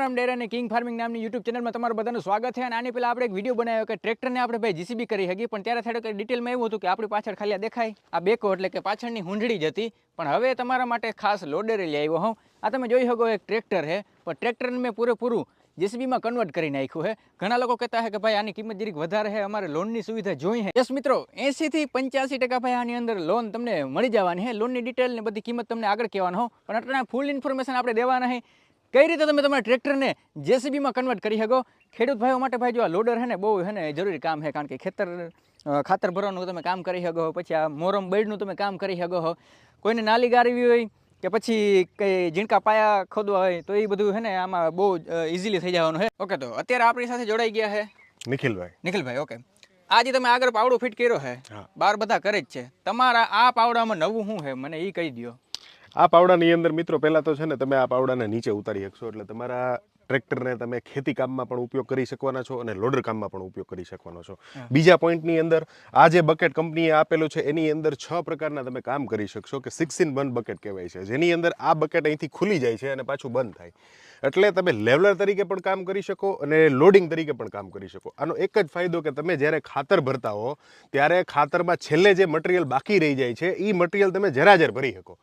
રામ રામ અને king farming નામની YouTube ચેનલમાં તમારું બધાનું સ્વાગત છે અને આની પહેલાં આપણે એક વીડિયો બનાવ્યો કે ટ્રેક્ટરને આપણે ભાઈ જીસીબી કરી શકીએ, પણ ત્યારે થોડુંક ડિટેલમાં એવું હતું કે આપણી પાછળ ખાલી દેખાય. આ બેકો એટલે કે પાછળની હુંડળી જ હતી. પણ હવે તમારા માટે ખાસ લોડર લઈ આવ્યો હોઉં આ તમે જોઈ શકો એક ટ્રેક્ટર છે, પણ ટ્રેક્ટરને મેં પૂરેપૂરું જેસીબીમાં કન્વર્ટ કરી નાખ્યું છે. ઘણા લોકો કહેતા છે કે ભાઈ આની કિંમત જરીક વધારે છે, અમારે લોનની સુવિધા જોઈ છે. યસ મિત્રો એંસીથી પંચ્યાસી ટકા ભાઈ આની અંદર લોન તમને મળી જવાની છે. લોનની ડિટેલ ને બધી કિંમત તમને આગળ કહેવાનો હો પણ અત્યારે ફૂલ ઇન્ફોર્મેશન આપણે દેવાના છે. કઈ રીતે તમે તમારા ટ્રેક્ટરને જેસીબીમાં કન્વર્ટ કરી શકો? ખેડૂત ભાઈઓ માટે ભાઈ જો આ લોડર છે ને બહુ છે ને જરૂરી કામ છે કારણ કે ખેતર ખાતર ભરવાનું તમે કામ કરી શકો પછી આ મોરમ બેડનું તમે કામ કરી શકો. હો કોઈને નાલી ગારવી હોય કે પછી કંઈ ઝીણકા પાયા ખોદવા હોય તો એ બધું છે ને આમાં બહુ ઇઝીલી થઈ જવાનું છે. ઓકે તો અત્યારે આપણી સાથે જોડાઈ ગયા છે. નિખિલભાઈ. નિખિલભાઈ ઓકે આજે તમે આગળ પાવડો ફિટ કર્યો છે. બાર બધા કરે જ છે. તમારા આ પાવડામાં નવું શું છે? મને એ કહી દો આ પાવડાની અંદર મિત્રો, પહેલાં તો છે ને તમે આ પાવડાને નીચે ઉતારી શકશો. એટલે તમારા ટ્રેક્ટરને તમે ખેતી કામમાં પણ ઉપયોગ કરી શકવાના છો અને લોડર કામમાં પણ ઉપયોગ કરી શકવાનો છો. બીજા પોઈન્ટની અંદર આ જે બકેટ કંપનીએ આપેલું છે એની અંદર છ પ્રકારના તમે કામ કરી શકશો કે સિક્સ ઇન વન બકેટ કહેવાય છે. જેની અંદર આ બકેટ અહીંથી ખુલી જાય છે અને પાછું બંધ થાય. એટલે તમે લેવલર તરીકે પણ કામ કરી શકો અને લોડિંગ તરીકે પણ કામ કરી શકો. આનો એક જ ફાયદો કે તમે જ્યારે ખાતર ભરતા હો ત્યારે ખાતરમાં છેલ્લે જે મટીરિયલ બાકી રહી જાય છે એ મટીરિયલ તમે જરાજર ભરી શકો.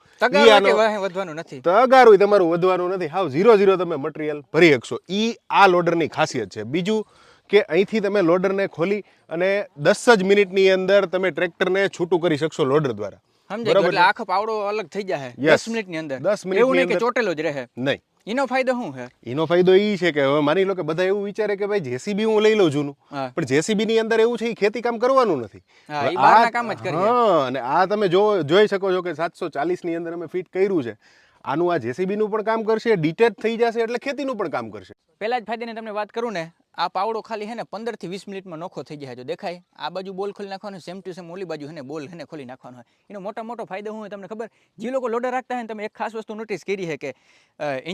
તગારું તમારું વધવાનું નથી. હાવ ઝીરો ઝીરો તમે મટીરિયલ ભરી શકશો એ આ લોડરની ખાસિયત છે. બીજું કે અહીંથી તમે લોડરને ખોલી અને દસ જ મિનિટની અંદર તમે ટ્રેક્ટરને છૂટું કરી શકશો લોડર દ્વારા. આખો પાવડો અલગ થઈ જાય. દસ મિનિટની અંદર. દસ મિનિટ એવું નહીં કે ચોટેલો જ રહે. નહીં. એનો ફાયદો શું છે? એનો ફાયદો એ છે કે હવે માની લો કે બધા એવું વિચારે કે ભાઈ જેસીબી હું લઈ લઉં છું પણ જેસીબી ની અંદર એવું છે એ ખેતી કામ કરવાનું નથી. આ- કામ જ. હા અને આ તમે જો જોઈ શકો છો કે સાતસો ચાલીસની અંદર અમે ફિટ કર્યું છે. આનું આ જેસીબીનું પણ કામ કરશે ડિટેચ થઈ જશે એટલે ખેતીનું પણ કામ કરશે. પહેલાં જ ફાયદાની તમને વાત કરું ને, આ પાવડો ખાલી હે ને પંદર વીસ મિનિટમાં નોખો થઈ જાય જો દેખાય, આ બાજુ બોલ ખોલી નાખવાનો સેમ ટુ સેમ ઓલી બાજુ હેને બોલ હેને ખોલી નાખવાનો હોય. એનો મોટો મોટો ફાયદો હું તમને ખબર? જે લોકો લોડર રાખતા હોય તમે એક ખાસ વસ્તુ નોટિસ કરી છે કે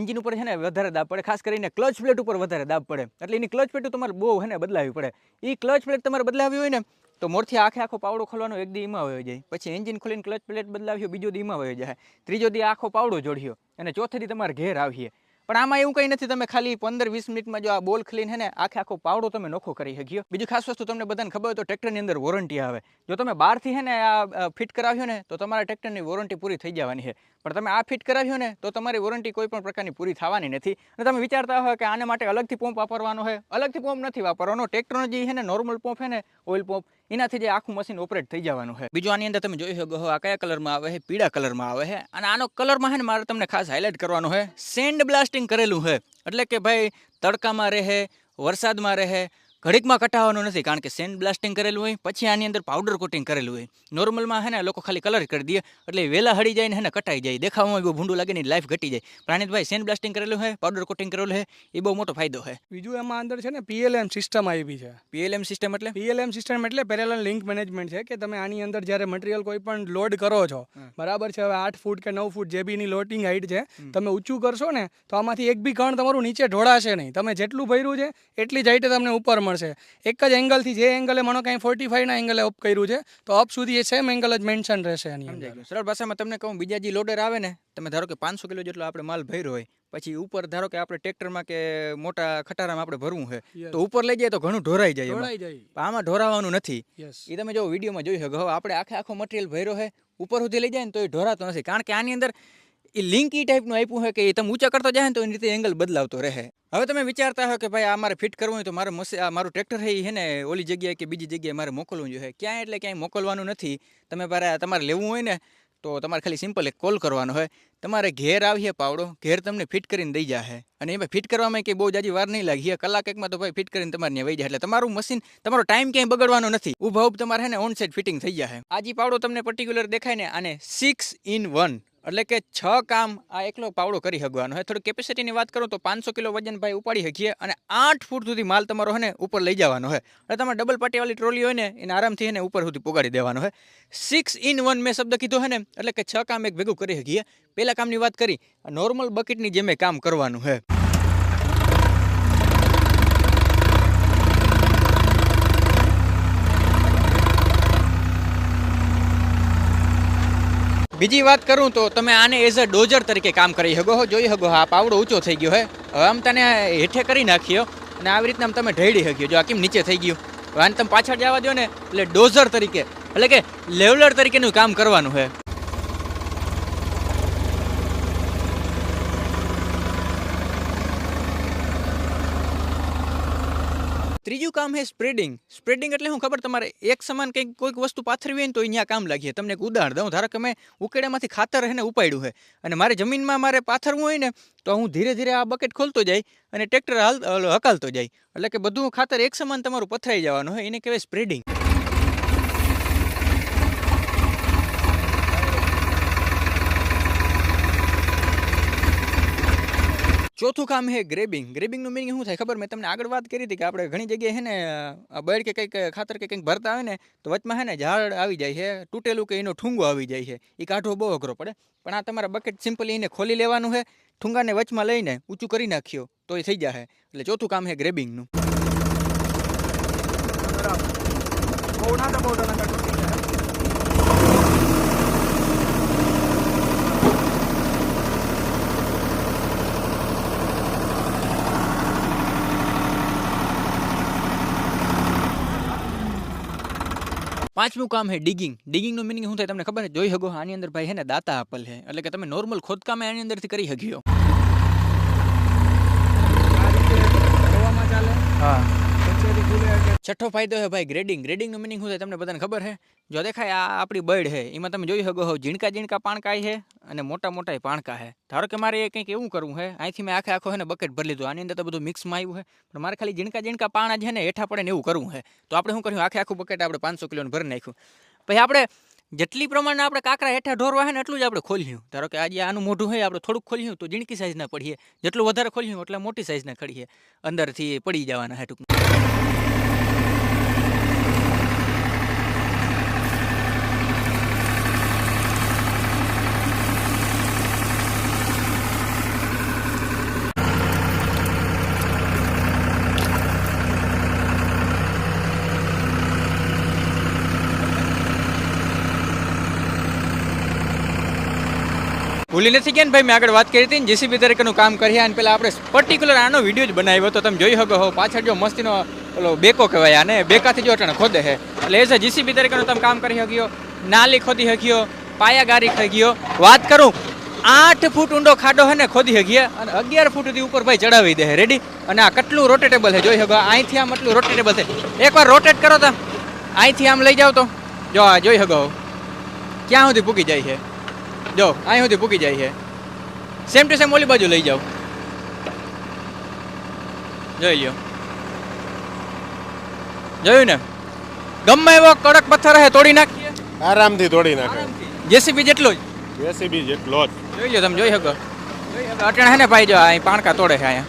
એન્જિન ઉપર છે ને વધારે દાબ પડે, ખાસ કરીને ક્લચ પ્લેટ ઉપર વધારે દાબ પડે. એટલે એની ક્લચ પ્લેટ તમારે બહુ હે ને બદલાવી પડે. એ ક્લચ પ્લેટ તમારે બદલાવી હોય ને તો મોરથી આખે આખો પાવડો ખોલવાનો એક દી એમાં વયો જાય. પછી એન્જિન ખોલીને ક્લચ પ્લેટ બદલાવ્યો, બીજો દી એમાં વયો જાય. ત્રીજો દી આખો પાવડો જોડ્યો અને ચોથે દી તમારે ઘેર આવીએ. પણ આમાં એવું કંઈ નથી, તમે ખાલી પંદર વીસ મિનિટમાં જો આ બોલ ખલીને ને આખે આખો પાવડો તમે નોખો કરી શક્યો બીજું ખાસ વસ્તુ તમને બધાને ખબર હોય તો ટ્રેક્ટરની અંદર વોરંટી આવે. જો તમે બહારથી હે ને આ ફિટ કરાવ્યો ને, તો તમારા ટ્રેક્ટરની વોરંટી પૂરી થઈ જવાની છે. પણ તમે આ ફિટ કરાવ્યો ને, તો તમારી વોરંટી કોઈ પણ પ્રકારની પૂરી થવાની નથી. અને તમે વિચારતા હોય કે આને માટે અલગથી પંપ વાપરવાનો હોય અલગથી પંપ નથી વાપરવાનો. ટ્રેક્ટરનો જે છે ને નોર્મલ પંપ છે ને ઓઇલ પંપ એનાથી જે આખું મશીન ઓપરેટ થઈ જવાનું છે. બીજું આની અંદર તમે જોઈ શકો આ કયા કલરમાં આવે છે? પીળા કલરમાં આવે છે. અને આનો કલરમાં છે ને મારે તમને ખાસ હાઇલાઇટ કરવાનું છે. સેન્ડ બ્લાસ્ટિંગ કરેલું છે. એટલે કે ભાઈ તડકામાં રહે, વરસાદમાં રહે ઘડીકમાં કટાવવાનું નથી કારણ કે સેન્ડ બ્લાસ્ટિંગ કરેલું હોય પછી આની અંદર પાવડર કોટિંગ કરેલું હોય. નોર્મલમાં હે ને લોકો ખાલી કલર કરી દે એટલે વહેલા હળી જાય ને હે ને કટાઈ જાય. દેખાવામાં બહુ ભૂંડું લાગે ને લાઈફ ઘટી જાય. પ્રાણીતભાઈ સેન્ડ બ્લાસ્ટિંગ કરેલું હોય પાવડર કોટિંગ કરેલું છે એ બહુ મોટો ફાયદો છે બીજું એમાં અંદર છે ને પીએલએમ સિસ્ટમ આવી છે. પીએલએમ સિસ્ટમ એટલે? પીએલએમ સિસ્ટમ એટલે પેરેલલ લિંક મેનેજમેન્ટ છે કે તમે આની અંદર જ્યારે મટીરિયલ કોઈ પણ લોડ કરો છો બરાબર છે હવે આઠ ફૂટ કે નવ ફૂટ જે બીની લોડિંગ હાઈટ છે તમે ઊંચું કરશો ને તો આમાંથી એક બી કણ તમારું નીચે ઢોળાશે નહીં. તમે જેટલું ભર્યું છે એટલી જ હાઈટે તમને ઉપર મળશે. એક જ એંગલથી જે એંગલે મને કાંઈ ફોર્ટી ફાઈવના એંગલે અપ કર્યું છે તો અપ સુધી એ સેમ એંગલ જ મેન્શન રહેશે એની અંદર. સરળ ભાષામાં તમને કહું બીજા જે લોડર આવે ને તમે ધારો કે પાંચસો કિલો જેટલો આપણે માલ ભર્યો હોય પછી ઉપર ધારો કે આપણે ટ્રેક્ટરમાં કે મોટા ખટારામાં આપણે ભરવું હોય તો ઉપર લઈ જાય તો ઘણું ઢોરાઈ જાય આમાં ઢોરાવાનું નથી. એ તમે જો વિડીયોમાં જોઈ શકો હવે આપણે આખે આખો મટીરિયલ ભર્યો છે ઉપર સુધી લઈ જાય ને તો એ ઢોરાતો નથી. કારણ કે આની અંદર એ લિંક ઈ ટાઈપનું આપ્યું હોય કે એ તમે ઊંચા કરતો જાય ને તો એની રીતે એંગલ બદલાવતો રહે. હવે તમે વિચારતા હો કે ભાઈ આ મારે ફિટ કરવું હોય તો મારે મશીન મારું ટ્રેક્ટર છે એ ને, ઓલી જગ્યાએ કે બીજી જગ્યાએ મારે મોકલવું જોઈએ. ક્યાંય એટલે ક્યાંય મોકલવાનું નથી. તમે મારે તમારે લેવું હોય ને, તો તમારે ખાલી સિમ્પલ એક કોલ કરવાનો હોય. તમારે ઘેર આવીએ પાવડો, ઘેર તમને ફિટ કરીને દઈ જાય અને એમાં ફિટ કરવામાં કંઈ બહુ જાજી વાર નહીં લાગી. કલાક એકમાં તો ભાઈ ફિટ કરીને તમારે ત્યાં વહી જાય. એટલે તમારું મશીન તમારો ટાઈમ ક્યાંય બગડવાનો નથી. ઊભા ઉભ તમારે હે ને ઓન સાઇડ ફિટિંગ થઈ જાય આ જે પાવડો તમને પર્ટિક્યુલર દેખાય ને, આને સિક્સ ઇન વન એટલે કે છ કામ આ એકલો પાવડો કરી શકવાનો. હોય થોડી કેપેસિટીની વાત કરું તો પાંચસો કિલો વજન ભાઈ ઉપાડી શકીએ અને આઠ ફૂટ સુધી માલ તમારો હે ને ઉપર લઈ જવાનો હોય એટલે તમારે ડબલ પાટીવાળી ટ્રોલી હોય ને, એને આરામથી હે ને ઉપર સુધી પોગાડી દેવાનો હોય સિક્સ ઇન વન મેં શબ્દ કીધો હે ને, એટલે કે છ કામ એક ભેગું કરી શકીએ. પહેલાં કામની વાત કરી નોર્મલ બકેટની જેમ કામ કરવાનું છે બીજી વાત કરું તો તમે આને એઝ અ ડોઝર તરીકે કામ કરી શકો છો જોઈ શકો આ પાવડો ઊંચો થઈ ગયો હે. હવે આમ તને હેઠે કરી નાખ્યો અને આવી રીતના આમ તમે ઢળી શક્યો જો આ કેમ નીચે થઈ ગયું. હવે આને તમે પાછળ જવા દો ને, એટલે ડોઝર તરીકે, એટલે કે લેવલર તરીકેનું કામ કરવાનું છે ત્રીજું કામ હે સ્પ્રેડિંગ સ્પ્રેડિંગ એટલે શું ખબર? તમારે એક સમાન કંઈક, કોઈક વસ્તુ પાથરવી હોય ને તો અહીંયા કામ લાગીએ તમને એક ઉદાહરણ દઉં. ધારો કે મેં ઉકેડામાંથી ખાતર એને ઉપાડ્યું છે અને મારે જમીનમાં મારે પાથરવું હોય ને, તો હું ધીરે ધીરે આ બકેટ ખોલતો જાય અને ટ્રેક્ટર હાલ હકાલતો જાય. એટલે કે બધું ખાતર એક સમાન તમારું પથરાઈ જવાનું હોય એને કહેવાય સ્પ્રેડિંગ ચોથું કામ છે ગ્રેબિંગ. ગ્રેબિંગનું મિનિંગ શું થાય ખબર? મેં તમને આગળ વાત કરી હતી કે આપણે ઘણી જગ્યાએ છે ને બળ કે કંઈક, ખાતર કે કંઈક ભરતા હોય ને, તો વચમાં છે ને ઝાડ આવી જાય છે, તૂટેલું કે એનો ઠૂંગો આવી જાય છે. એ કાઢવો બહુ અઘરો પડે. પણ આ તમારા બકેટ સિમ્પલી એને ખોલી લેવાનું છે, ઠુંગાને વચમાં લઈને ઊંચું કરી નાખ્યો, તો એ થઈ જશે એટલે ચોથું કામ છે ગ્રેબિંગનું. પાંચમું કામ છે ડિગિંગ ડિગિંગનું મિનિંગ શું થાય તમને ખબર છે? જોઈ શકો, આની અંદર ભાઈ છે ને દાતા આપેલ છે એટલે કે તમે નોર્મલ ખોદકામ આની અંદરથી કરી શક્યો હા. છઠ્ઠો ફાયદો છે ભાઈ ગ્રેડિંગ ગ્રેડિંગનું મિનિંગ શું છે તમને બધાને ખબર છે જો દેખાય આ આપણી બળ છે એમાં તમે જોઈ શકો હો, ઝીણકા ઝીણકા પાણકા છે અને મોટા મોટા પાણકા છે ધારો કે મારે કંઈક એવું કરવું છે અહીંથી મેં આખે આખો છે ને બકેટ ભરી લીધું. આની અંદર તો બધું મિક્સમાં આવ્યું છે પણ મારે ખાલી ઝીણકા ઝીણકા પાણા છે ને, હેઠા પડે ને એવું કરવું છે તો આપણે શું કર્યું? આખે આખું બકેટ આપણે પાંચસો કિલોનું ભરી નાખ્યું. પછી આપણે જેટલી પ્રમાણે આપણે કાંકરા હેઠા ઢોરવા છે ને, એટલું જ આપણે ખોલ્યું. ધારો કે આજે આનું મોઢું હોય આપણે થોડુંક ખોલ્યું, તો ઝીણકી સાઇઝના પડીએ. જેટલું વધારે ખોલ્યું, એટલે મોટી સાઈઝના ખડીએ. અંદરથી પડી જવાના હે ટૂંકમાં. ભૂલી નથી ગયા ભાઈ, મેં આગળ વાત કરી હતી ને જેસીબી તરીકેનું કામ કર્યા અને પેલા આપણે પર્ટિક્યુલર આનો વીડિયો જ બનાવ્યો તો તમે જોઈ શકો હો, પાછળ જો મસ્તીનો પેલો બેકો કહેવાય આને, બેકાથી જો અટાણે ખોદે છે. એટલે એઝ અ જીસીબી તરીકેનું તમે કામ કરી શક્યો નાલી ખોદી શક્યો પાયા ગારી થઈ ગયો. વાત કરું, આઠ ફૂટ ઊંડો ખાડો હે ને, ખોદી શકીએ. અને અગિયાર ફૂટ સુધી ઉપર ભાઈ ચડાવી દે રેડી અને આ કેટલું રોટેટેબલ છે, જોઈ શકો અહીંથી આમ એટલું રોટેટેબલ છે. એકવાર રોટેટ કરો તમે. અહીંથી આમ લઈ જાઓ તો. જો આ જોઈ શકો ક્યાં સુધી પૂકી જાય છે. જો અહીં સુધી પૂકી જાય છે. સેમ ટુ સેમ ઓલી બાજુ લઈ જાઓ. જોઈ લ્યો. જોયું ને? ગમે એવો કડક પથ્થર હે તોડી નાખીએ. આરામથી તોડી નાખે. જેસીબી જેટલો જ. જેસીબી જેટલો જ. જોઈ લો તમે જોઈ શકો. અટણ હે ને ભાઈ જો અહીં પાણકા તોડે છે અહીંયા.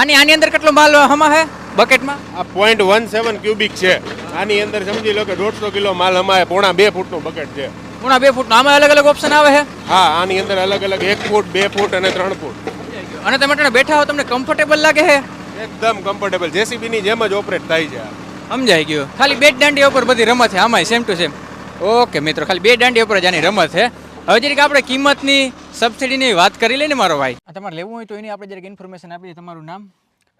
આની આની અંદર કેટલો માલ હમા હે બકેટમાં? આ પોઈન્ટ વન સેવન ક્યુબિક છે. આની અંદર સમજી લો કે દોઢસો કિલો માલ હમાય પોણા બે ફૂટનું બકેટ છે. પૂણા બે ફૂટનો. આમાં અલગ અલગ ઓપ્શન આવે છે હા આની અંદર અલગ અલગ એક ફૂટ બે ફૂટ અને ત્રણ ફૂટ. અને તમે બેઠા હો તમને કમ્ફર્ટેબલ લાગે છે એકદમ કમ્ફર્ટેબલ જેસીબી ની જેમ જ ઓપરેટ થાય છે. સમજાઈ ગયું. ખાલી બે દાંડિયા દાંડી ઉપર બધી રમત છે આમાંય સેમ ટુ સેમ ઓકે મિત્રો ખાલી બે દાંડી ઉપર જ આની રમત છે. હવે જરીક આપણે કિંમતની સબસિડીની વાત કરી લઈએ ને મારો ભાઈ. તમારે લેવું હોય તો એની આપણે જરીક ઇન્ફોર્મેશન આપી તમારું નામ?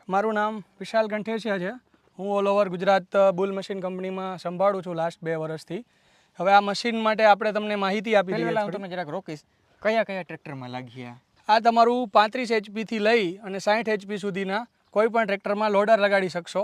મારું નામ વિશાલ ગંઠેસિયા છે. હું all over Gujarat bull machine કંપનીમાં સંભાળું છું લાસ્ટ બે વર્ષથી. હવે આ મશીન માટે આપણે તમને માહિતી આપી દઈએ હું તમને જરાક રોકીશ કયા કયા ટ્રેક્ટરમાં લાગ્યા આ? તમારું પાંત્રીસ એચપીથી લઈ અને સાઠ એચપી સુધીના કોઈ પણ ટ્રેક્ટરમાં લોડર લગાડી શકશો.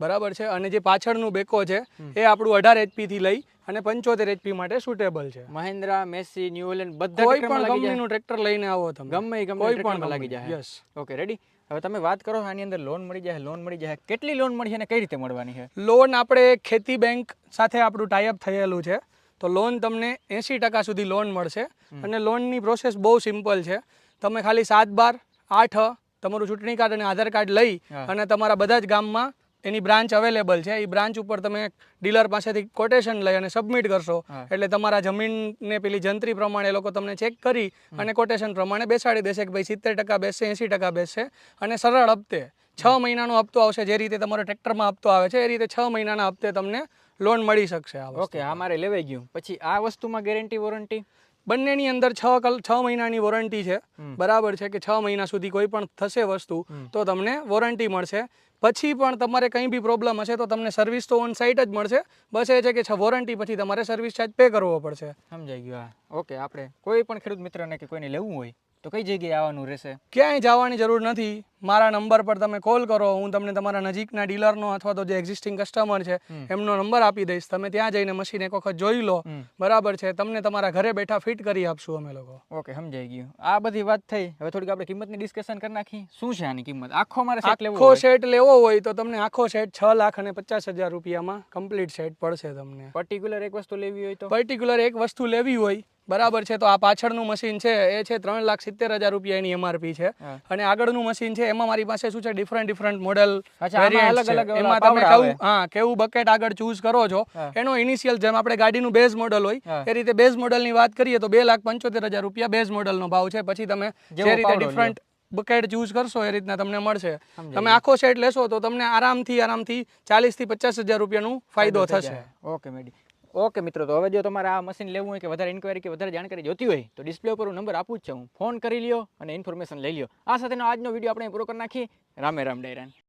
બરાબર છે? અને જે પાછળનું બેકો છે એ આપણું અઢાર એચપીથી લઈ અને પંચોતેર એચપી માટે સુટેબલ છે. મહિન્દ્રા મેસી ન્યુલેન્ડ બધા કોઈ પણ કંપનીનું ટ્રેક્ટર લઈને આવો તમે. ગમે ગમે કોઈ પણ લાગી જાય યસ ઓકે રેડી હવે તમે વાત કરો આની અંદર લોન મળી જાય લોન મળી જાય કેટલી લોન મળી છે અને કઈ રીતે મળવાની છે? લોન આપણે ખેતી બેંક સાથે આપણું ટાઈઅપ થયેલું છે. તો લોન તમને એંસી ટકા સુધી લોન મળશે. અને લોનની પ્રોસેસ બહુ સિમ્પલ છે. તમે ખાલી સાત બાર આઠ તમારું ચૂંટણી કાર્ડ અને આધાર કાર્ડ લઈ અને તમારા બધા જ ગામમાં એની બ્રાન્ચ અવેલેબલ છે. એ બ્રાન્ચ ઉપર તમે ડીલર પાસેથી કોટેશન લઈ અને સબમિટ કરશો. એટલે તમારા જમીનને પેલી જંત્રી પ્રમાણે એ લોકો તમને ચેક કરી અને કોટેશન પ્રમાણે બેસાડી દેશે કે ભાઈ સિત્તેર ટકા બેસશે એંસી ટકા બેસશે અને સરળ હપ્તે છ મહિનાનો હપ્તો આવશે. જે રીતે તમારો ટ્રેક્ટરમાં હપ્તો આવે છે એ રીતે છ મહિનાના હપ્તે તમને લોન મળી શકશે ઓકે આ મારે લેવાઈ ગયું. પછી આ વસ્તુમાં ગેરંટી વોરંટી બંનેની અંદર છ કલ છ મહિનાની વોરંટી છે. બરાબર છે કે છ મહિના સુધી કોઈ પણ થશે વસ્તુ તો તમને વોરંટી મળશે. પછી પણ તમારે કંઈ બી પ્રોબ્લેમ હશે તો તમને સર્વિસ તો ઓન સાઇટ જ મળશે. બસ એ છે કે વોરંટી પછી તમારે સર્વિસ ચાર્જ પે કરવો પડશે. સમજાઈ ગયું ઓકે આપણે કોઈ પણ ખેડૂત મિત્રને કે કોઈને લેવું હોય તો કઈ જગ્યાએ આવવાનું રહેશે? ક્યાંય જવાની જરૂર નથી. મારા નંબર પર તમે કોલ કરો હું તમને તમારા નજીકના ડીલરનો અથવા તો જે એક્ઝિસ્ટિંગ કસ્ટમર છે એમનો નંબર આપી દઈશ. તમે ત્યાં જઈને મશીન એક વખત જોઈ લો. બરાબર છે. તમને તમારા ઘરે બેઠા ફિટ કરી આપશું અમે લોકો. ઓકે સમજાઈ ગયું. આ બધી વાત થઈ. હવે થોડીક આપણે કિંમતની ડિસ્કશન કરી નાખી. શું છે આની કિંમત? આખો મારે સેટ લેવો આખો સેટ લેવો હોય તો તમને આખો સેટ છ લાખ અને પચાસ હજાર રૂપિયામાં કમ્પ્લીટ સેટ પડશે તમને. પર્ટિક્યુલર એક વસ્તુ લેવી હોય તો? પર્ટિક્યુલર એક વસ્તુ લેવી હોય બરાબર છે તો આ પાછળનું મશીન છે એ છે ત્રણ લાખ સિત્તેર હજાર રૂપિયા એની એમઆરપી છે. અને આગળનું મશીન છે એમાં મારી પાસે શું છે ડિફરન્ટ ડિફરન્ટ મોડેલ અલગ અલગ એમાં તમે કેવું હા કેવું બકેટ આગળ ચૂઝ કરો છો એનો ઇનિશિયલ જેમ આપણે ગાડીનું બેઝ મોડલ હોય એ રીતે બેઝ મોડલની વાત કરીએ તો બે લાખ પંચોતેર હજાર રૂપિયા બેઝ મોડલનો ભાવ છે. પછી તમે જે રીતે ડિફરન્ટ બકેટ ચૂઝ કરશો એ રીતના તમને મળશે. તમે આખો સેટ લેશો તો તમને આરામથી આરામથી ચાલીસથી પચાસ હજાર રૂપિયાનું ફાયદો થશે. ઓકે મેડી. ઓકે મિત્રો, તો હવે જો તમારે આ મશીન લેવું હોય કે વધારે ઇન્ક્વાયરી કે વધારે જાણકારી જોતી હોય, તો ડિસ્પ્લે ઉપર હું નંબર આપું જ છું. ફોન કરી લ્યો અને ઇન્ફોર્મેશન લઈ લ્યો. આ સાથેનો આજનો વીડિયો આપણે પૂરો કરી નાખીએ. રામે રામ ડાયરાન.